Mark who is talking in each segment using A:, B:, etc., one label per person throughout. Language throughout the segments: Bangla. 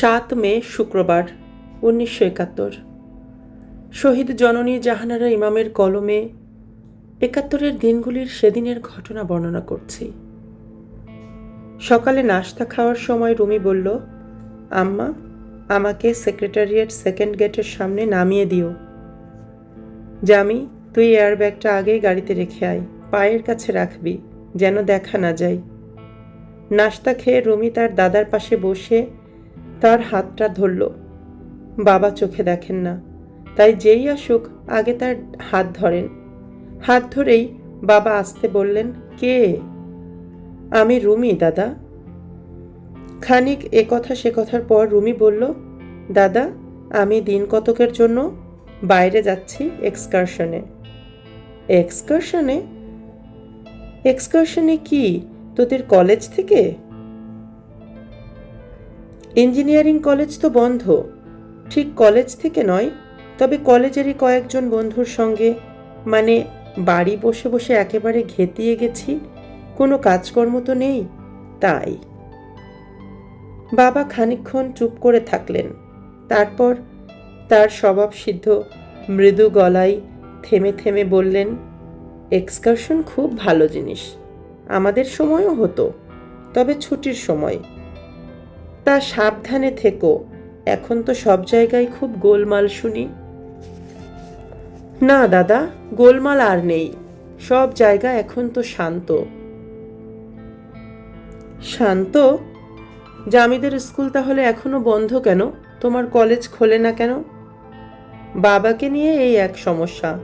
A: সাত মে, শুক্রবার, উনিশশো একাত্তর। শহীদ জননী জাহানারা ইমামের কলমে একাত্তরের দিনগুলির সেদিনের ঘটনা বর্ণনা করছি। সকালে নাস্তা খাওয়ার সময় রুমি বলল, আম্মা, আমাকে সেক্রেটারিয়েট সেকেন্ড গেটের সামনে নামিয়ে দিও। জামি, তুই এয়ারব্যাগটা আগেই গাড়িতে রেখে আয়, পায়ের কাছে রাখবি, যেন দেখা না যায়। নাস্তা খেয়ে রুমি তার দাদার পাশে বসে তার হাতটা ধরল। বাবা চোখে দেখেন না। তাই যেই আসুক, আগে তার হাত ধরেন। হাত ধরেই বাবা আসতে বললেন, কে? আমি রুমি, দাদা। খানিক এ কথা সে কথার পর রুমি বলল, দাদা, আমি দিন কতকের জন্য বাইরে যাচ্ছি এক্সকারশনে? এক্সকারশনে? এক্সকারশনে কি? তোদের কলেজ থেকে? ইঞ্জিনিয়ারিং কলেজ তো বন্ধ। ঠিক কলেজ থেকে নয়, তবে কলেজেরই কয়েকজন বন্ধুর সঙ্গে মানে বাড়ি বসে বসে একেবারে ঘেতিয়ে গেছি, কোনো কাজকর্ম তো নেই, তাই। বাবা খানিকক্ষণ চুপ করে থাকলেন, তারপর তার স্বভাব সিদ্ধ, মৃদু গলায় থেমে থেমে বললেন, এক্সকারশন খুব ভালো জিনিস, আমাদের সময়ও হতো, তবে ছুটির সময়। তা সাবধানে থেকো। এখন তো সব জায়গায় খুব গোলমাল, শুনি। না, দাদা, গোলমাল আর নেই। সব জায়গা এখন তো শান্ত। শান্ত? জামিদের স্কুল তাহলে এখনও বন্ধ কেন? তোমার কলেজ খোলে না কেন? বাবাকে নিয়ে এই এক সমস্যা।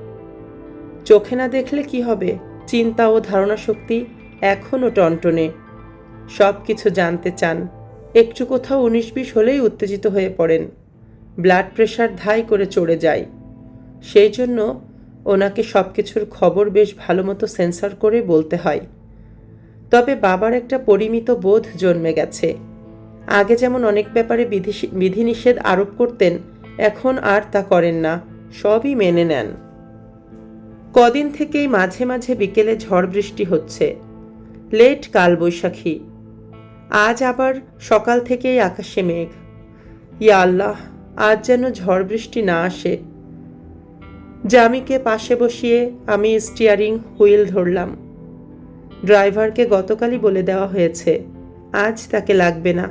A: চোখে না দেখলে কি হবে? চিন্তা ও ধারণা শক্তি এখনও টনটনে। সব কিছু জানতে চান। একটু কোথাও উনিশ বিশ হলেই উত্তেজিত হয়ে পড়েন। ব্লাড প্রেশার ধাই করে চড়ে যায়। সেই জন্য ওনাকে সব কিছুর খবর বেশ ভালো মতো সেন্সার করে বলতে হয়। তবে বাবার একটা পরিমিত বোধ জন্মে গেছে। আগে যেমন অনেক ব্যাপারে বিধি- বিধিনিষেধ আরোপ করতেন, এখন আর তা করেন না, সবই মেনে নেন। কদিন থেকেই মাঝে মাঝে বিকেলে ঝড় বৃষ্টি হচ্ছে। লেট কালবৈশাখী। আজ আবার সকাল থেকেই আকাশে মেঘ। ইয়া আল্লাহ, আজ যেন ঝড় বৃষ্টি না আসে। জামিকে পাশে বসিয়ে আমি স্টিয়ারিং হুইল ধরলাম। ড্রাইভারকে গতকালই বলে দেওয়া হয়েছে, আজ তাকে লাগবে না।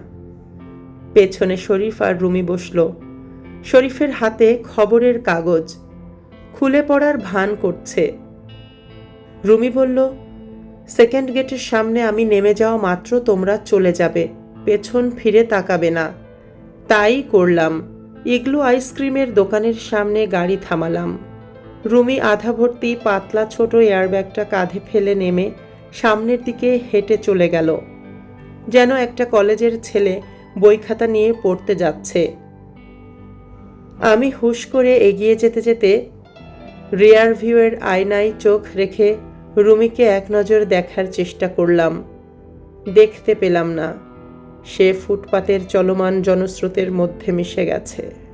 A: পেছনে শরীফ আর রুমি বসল। শরীফের হাতে খবরের কাগজ। খুলে পড়ার ভান করছে। রুমি বলল সেকেন্ড গেটের সামনে আমি নেমে যাওয়া মাত্র তোমরা চলে যাবে, পেছন ফিরে তাকাবে না। তাই করলাম। ইগলু আইসক্রিমের দোকানের সামনে গাড়ি থামালাম। রুমি আধা ভর্তি পাতলা ছোট এয়ারব্যাগটা কাঁধে ফেলে নেমে সামনের দিকে হেঁটে চলে গেল। যেন একটা কলেজের ছেলে বই খাতা নিয়ে পড়তে যাচ্ছে। আমি হুশ করে এগিয়ে যেতে যেতে রিয়ার ভিউয়ের আয়নায় চোখ রেখে রুমিকে এক নজর দেখার চেষ্টা করলাম। দেখতে পেলাম না। সে ফুটপাতের চলমান জনস্রোতের মধ্যে মিশে গেছে।